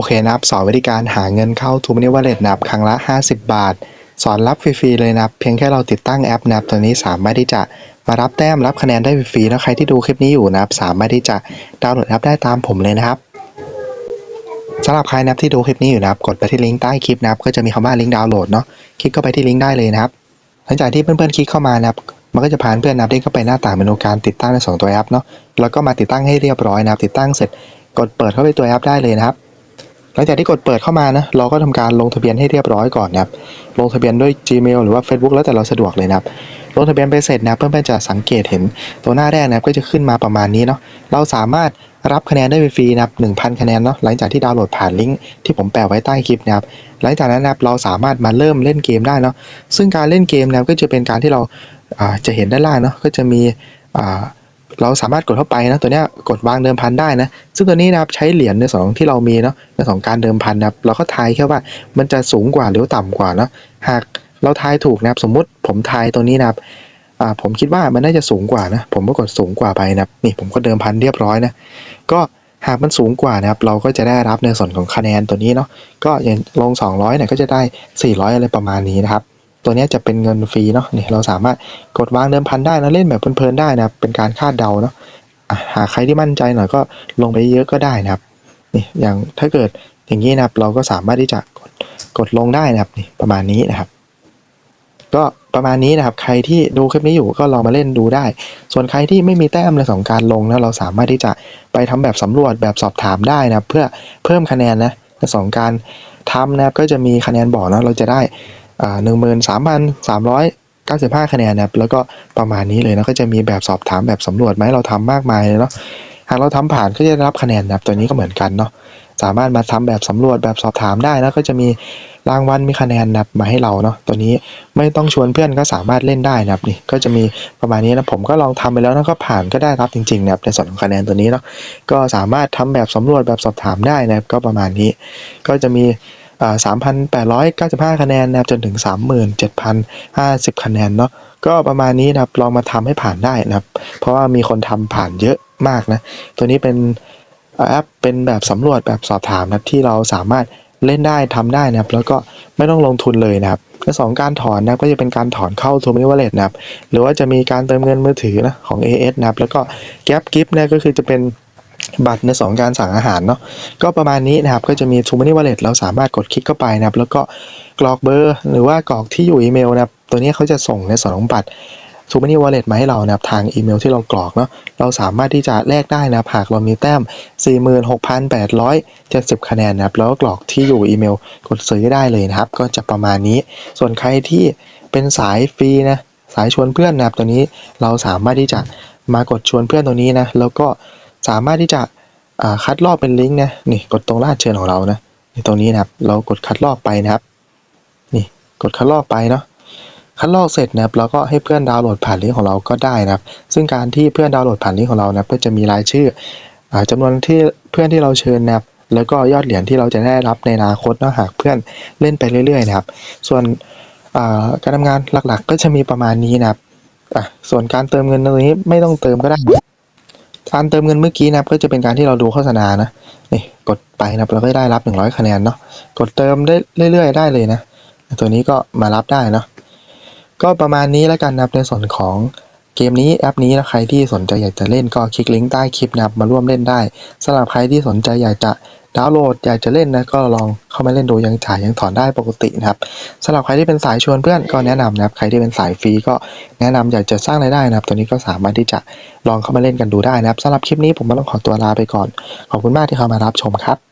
โอเคนะครับสอนวิธีการหาเงินเข้า t ู Money Wallet นะครับครั้งละ 50 บาท สอนรับฟรีๆเลยนะครับ เพียงแค่เราติดตั้งแอปนะครับตัวนี้สามารถที่จะมารับแต้มรับคะแนนได้ฟรีๆแล้วใครที่ดูคลิปนี้อยู่นะครับ สามารถที่จะดาวน์โหลดแอปได้ตามผมเลยนะครับสำหรับใครนะครับที่ดูคลิปนี้อยู่นะครับ กดไปที่ลิงก์ใต้คลิปนะครับ ก็จะมีคำว่าลิงก์ดาวน์โหลดเนาะคลิกเข้าไปที่ลิงก์ได้เลยนะครับ หลังจากที่เพื่อนๆคลิกเข้ามานะครับมันก็จะพาเพื่อนนับเด้งเข้าไปหน้าต่างเมนูการติดตั้งในสองตัวแอปเนาะแล้วก็มาติดตั้งให้เรียบร้อยนะครับติดตั้งเสร็จกดเปิดเข้าไปตัวแอปได้เลยนะครับ ลังจากที่กดเปิดเข้ามานะ เราก็ทำการลงทะเบียนให้เรียบร้อยก่อนนะครับ ลงทะเบียนด้วย Gmail หรือว่า Facebook แล้วแต่เราสะดวกเลยนะครับ ลงทะเบียนไปเสร็จนะเพื่อนๆจะสังเกตเห็นตัวหน้าแรกนะครับก็จะขึ้นมาประมาณนี้เนาะ เราสามารถรับคะแนนได้ฟรีนะครับ1,000 คะแนนเนาะ หลังจากที่ดาวน์โหลดผ่านลิงก์ที่ผมแปะไว้ใต้คลิปนะครับ หลังจากนั้นนะครับเราสามารถมาเริ่มเล่นเกมได้เนาะ ซึ่งการเล่นเกมนะครับก็จะเป็นการที่เราอ่าจะเห็นด้านล่างเนาะ ก็จะมีอ่า เราสามารถกดเข้าไปนะตัวเนี้ยกดวางเดิมพันได้นะ ซึ่งตัวนี้นะครับใช้เหรียญในสองที่เรามีเนาะในสองการเดิมพันนะครับเราก็ทายแค่ว่ามันจะสูงกว่าหรือต่ำกว่าเนาะหากเราทายถูกนะครับสมมุติผมทายตัวนี้นะครับอ่าผมคิดว่ามันน่าจะสูงกว่านะ ผมก็กดสูงกว่าไปนะครับนี่ผมก็เดิมพันเรียบร้อยนะก็หากมันสูงกว่านะครับเราก็จะได้รับในส่วนของคะแนนตัวนี้เนาะก็อย่างลง 200เนี่ยก็จะได้ 400 อะไรประมาณนี้นะครับ ตัวนี้จะเป็นเงินฟรีเนาะนี่เราสามารถกดวางเดิมพันได้นะเล่นแบบเพลินๆได้นะครับเป็นการคาดเดาเนาะหาใครที่มั่นใจหน่อยก็ลงไปเยอะก็ได้นะครับนี่อย่างถ้าเกิดอย่างนี้นะครับเราก็สามารถที่จะกดกดลงได้นะครับนี่ประมาณนี้นะครับ ก็ประมาณนี้นะครับ ใครที่ดูคลิปนี้อยู่ก็ลองมาเล่นดูได้ ส่วนใครที่ไม่มีแต้มในสองการลงนะเราสามารถที่จะไปทำแบบสำรวจแบบสอบถามได้นะครับ เพื่อเพิ่มคะแนนนะในสองการทำนะครับก็จะมีคะแนนบอกนะเราจะได้ หนึ่งหมื่นสามพันสามร้อยเก้าสิบห้าคะแนนนะครับแล้วก็ประมาณนี้เลยนะก็จะมีแบบสอบถามแบบสำรวจไหมเราทำมากมายเลยเนาะหากเราทำผ่านก็จะได้รับคะแนนนะครับตัวนี้ก็เหมือนกันเนาะสามารถมาทำแบบสำรวจแบบสอบถามได้นะก็จะมีรางวัลมีคะแนนนะมาให้เราเนาะตัวนี้ไม่ต้องชวนเพื่อนก็สามารถเล่นได้นะครับนี่ก็จะมีประมาณนี้นะผมก็ลองทำไปแล้วนะก็ผ่านก็ได้รับจริงๆนะครับในส่วนของคะแนนตัวนี้เนาะก็สามารถทำแบบสำรวจแบบสอบถามได้นะครับก็ประมาณนี้ ก็จะมี สามพันแปดร้อยเก้าสิบห้าคะแนนนะครับจนถึงสามหมื่นเจ็ดพันห้าสิบคะแนนเนาะก็ประมาณนี้นะครับลองมาทำให้ผ่านได้นะครับ เพราะว่ามีคนทำผ่านเยอะมากนะ ตัวนี้เป็นแอปเป็นแบบสำรวจแบบสอบถามนะที่เราสามารถเล่นได้ทำได้นะครับ แล้วก็ไม่ต้องลงทุนเลยนะครับและสองการถอนนะก็จะเป็นการถอนเข้า t ูมิวเลตนะครับ หรือว่าจะมีการเติมเงินมือถือนะของ AS นะครับ แล้วก็แก๊ปกิฟต์เนี่ยก็คือจะเป็น บัตรในสองการสั่งอาหารเนาะก็ประมาณนี้นะครับก็จะมี t ูมิวเลตเราสามารถกดคลิกเข้าไปนะครับ แล้วก็กรอกเบอร์ หรือว่ากรอกที่อยู่อีเมลนะครับ ตัวนี้เขาจะส่งในส่วนของบัตรทูมานี่วอลเล็ตมาให้เรานะครับทางอีเมลที่เรากรอกเนาะเราสามารถที่จะแลกได้นะครับหากเรามีแต้ม 46,870 คะแนนนะครับแล้วก็กรอกที่อยู่อีเมลกดซื้อได้เลยนะครับ ก็จะประมาณนี้ ส่วนใครที่เป็นสายฟรีนะสายชวนเพื่อนนะครับตัวนี้เราสามารถที่จะมากดชวนเพื่อนตัวนี้นะแล้วก็ สามารถที่จะคัดลอกเป็นลิงก์นะนี่กดตรงรหัสเชิญของเรานะนี่ตรงนี้นะครับ เรากดคัดลอกไปนะครับ นี่กดคัดลอกไปเนาะคัดลอกเสร็จนะครับเราก็ให้เพื่อนดาวน์โหลดผ่านลิงก์ของเราก็ได้นะครับ ซึ่งการที่เพื่อนดาวน์โหลดผ่านลิงก์ของเรานะก็จะมีรายชื่อจำนวนที่เพื่อนที่เราเชิญนะครับ แล้วก็ยอดเหรียญที่เราจะได้รับในอนาคตนะหากเพื่อนเล่นไปเรื่อยๆนะครับ ส่วนการทำงานหลักๆ ก็จะมีประมาณนี้นะครับส่วนการเติมเงินตรงนี้ไม่ต้องเติมก็ได้ การเติมเงินเมื่อกี้นะก็จะเป็นการที่เราดูโฆษณานะนี่กดไปนะเราก็ได้รับ 100 คะแนนเนาะกดเติมได้เรื่อย ๆ ได้เลยนะ ตัวนี้ก็มารับได้เนาะก็ประมาณนี้แล้วกันนะในส่วนของเกมนี้แอปนี้นะใครที่สนใจอยากจะเล่นก็คลิกลิงก์ใต้คลิปนับมาร่วมเล่นได้สำหรับใครที่สนใจอยากจะ ดาวน์โหลดอยากจะเล่นนะก็ลองเข้ามาเล่นดูยังถ่ายยังถอนได้ปกตินะครับสำหรับใครที่เป็นสายชวนเพื่อนก็แนะนำนะครับใครที่เป็นสายฟรีก็แนะนำอยากจะสร้างรายได้นะครับ ตัวนี้ก็สามารถที่จะลองเข้ามาเล่นกันดูได้นะครับสำหรับคลิปนี้ผมก็ต้องขอตัวลาไปก่อน ขอบคุณมากที่เข้ามารับชมครับ